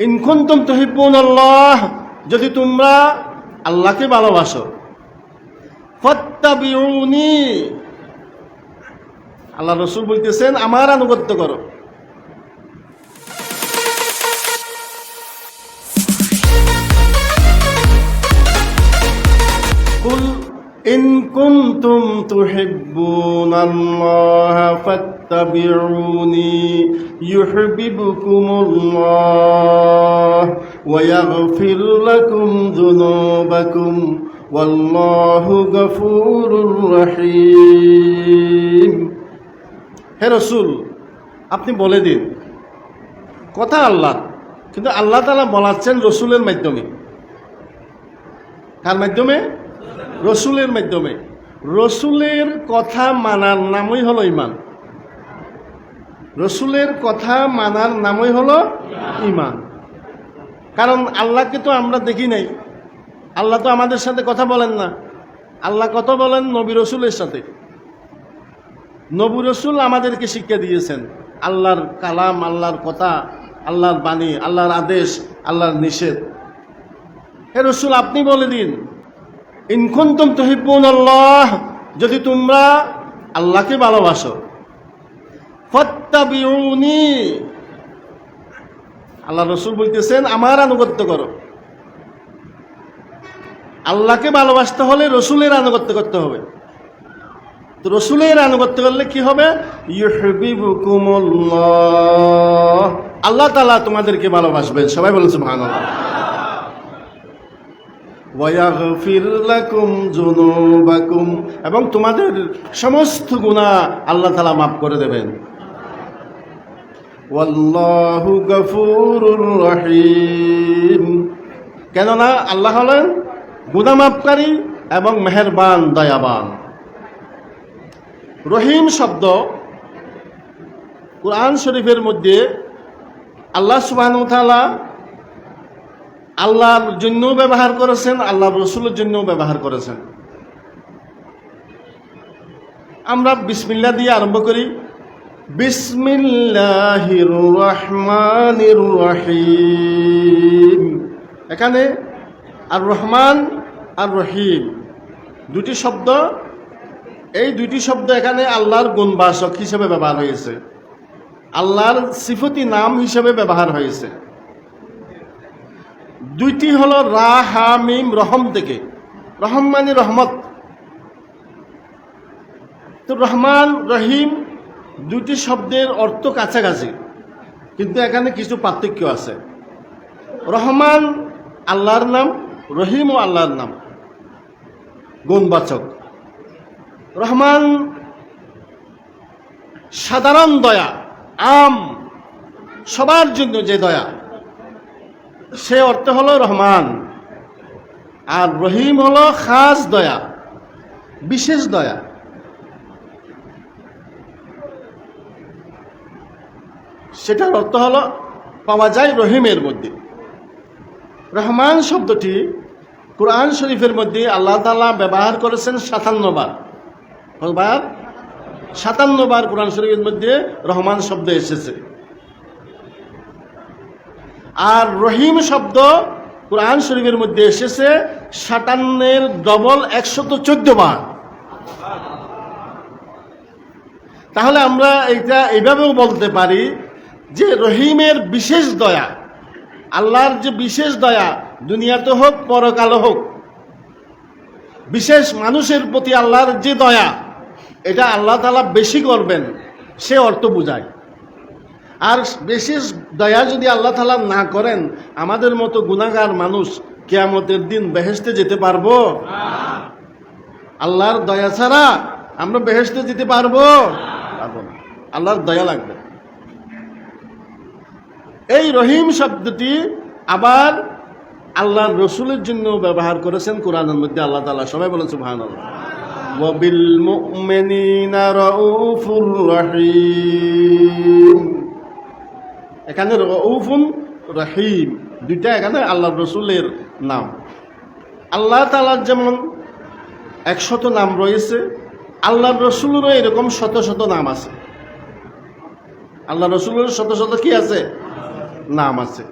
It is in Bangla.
ইনকুন্তম তহিবুন আল্লাহ, যদি তোমরা আল্লাহকে ভালোবাসো। ফত্তাবিউনি, আল্লাহ রসুল বলতেছেন, আমার আনুগত্য করো। قل إن كنتم تحبون الله فاتبعوني يحببكم الله ويغفر لكم ذنوبكم والله غفور رحيم হে রসুল আপনি বলে দিন কথা আল্লাহ কিন্তু আল্লাহ তালা বলাচ্ছেন রসুলের মাধ্যমে কার মাধ্যমে রসুলের মাধ্যমে। রসুলের কথা মানার নামই হলো ইমান রসুলের কথা মানার নামই হলো ইমান কারণ আল্লাহকে তো আমরা দেখি নাই। আল্লাহ তো আমাদের সাথে কথা বলেন না। আল্লাহ কথা বলেন? নবী রসুলের সাথে। নবী রসুল আমাদেরকে শিক্ষা দিয়েছেন, আল্লাহর কালাম, আল্লাহর কথা, আল্লাহর বাণী, আল্লাহর আদেশ, আল্লাহর নিষেধ। হে রসুল, আপনি বলে দিন। ইনকুন্তম তহিবুন আল্লাহ, যদি তোমরা আল্লাহকে ভালোবাসো। ফত্তাবিউনি। আল্লাহ রসুল বলতেছেন, আমার আনুগত্য করো। আল্লাহকে ভালোবাসতে হলে রসুলের আনুগত্য করতে হবে। তো রসুলের আনুগত্য করলে কি হবে? আল্লাহ তাআলা তোমাদেরকে ভালোবাসবেন। সবাই বলেছে সুবহানাল্লাহ। এবং তোমাদের সমস্ত গুনাহ আল্লাহ তাআলা মাফ করে দেবেন। রহিম। কেননা আল্লাহ হলেন গুনাহ মাফকারী এবং মেহেরবান, দয়াবান। রহিম শব্দ কোরআন শরীফের মধ্যে আল্লাহ তাআলা আল্লাহর জন্যও ব্যবহার করেছেন আল্লাহ রসুলের জন্যও ব্যবহার করেছেন। আমরা বিসমিল্লা দিয়ে আরম্ভ করি। বিসমিল্লাহির রহমানির রহিম এখানে আর রহমান আর রহিম দুটি শব্দ, এই দুইটি শব্দ এখানে আল্লাহর গুণবাসক হিসেবে ব্যবহার হয়েছে। আল্লাহর সিফতি নাম হিসেবে ব্যবহার হয়েছে। দুইটি হলো রা, হা, মিম, রহম থেকে। রহম মানে রহমত। তো রহমান, রহিম দুটি শব্দের অর্থ কাছাকাছি, কিন্তু এখানে কিছু পার্থক্য আছে। রহমান আল্লাহর নাম, রহিম ও আল্লাহর নাম। গুণবাচক। রহমান সাধারণ দয়া, আম, সবার জন্য যে দয়া। সে অর্থ হলো রহমান। আর রহিম হলো খাস দয়া, বিশেষ দয়া। সেটার অর্থ হলো পাওয়া যায় রহিমের মধ্যে। রহমান শব্দটি কোরআন শরীফের মধ্যে আল্লাহ তালা ব্যবহার করেছেন সাতান্নবার কতবার? সাতান্ন বার কোরআন শরীফের মধ্যে রহমান শব্দ এসেছে। আর রহিম শব্দ কোরআন শরীফের মধ্যে এসেছে, সাতান্নের ডবল একশত চোদ্দ বার। তাহলে আমরা এটা এইভাবেও বলতে পারি যে রহিমের বিশেষ দয়া, আল্লাহর যে বিশেষ দয়া, দুনিয়াতে হোক, পরকালে হোক, বিশেষ মানুষের প্রতি আল্লাহর যে দয়া, এটা আল্লাহ তালা বেশি করবেন, সে অর্থ বোঝায়। আর বেশি দয়া যদি আল্লাহ তালা না করেন, আমাদের মতো গুণাগার মানুষ কেয়ামতের দিন বেহেস্তে যেতে পারব? আল্লাহর দয়া ছাড়া আমরা বেহেস্তে যেতে পারব? পারব না। আল্লাহর দয়া লাগবে। এই রহিম শব্দটি আবার আল্লাহর রসুলের জন্য ব্যবহার করেছেন কোরআনের মধ্যে আল্লাহ তালা সবাই বলেন সুহান আল্লাহ এখানে রউফুন রহিম। দুইটা এখানে আল্লাহ রসুলের নাম। আল্লাহ তালার যেমন একশত নাম রয়েছে আল্লাহ রসুলেরও এরকম শত শত নাম আছে। আল্লাহ রসুলের শত শত কি আছে? নাম আছে।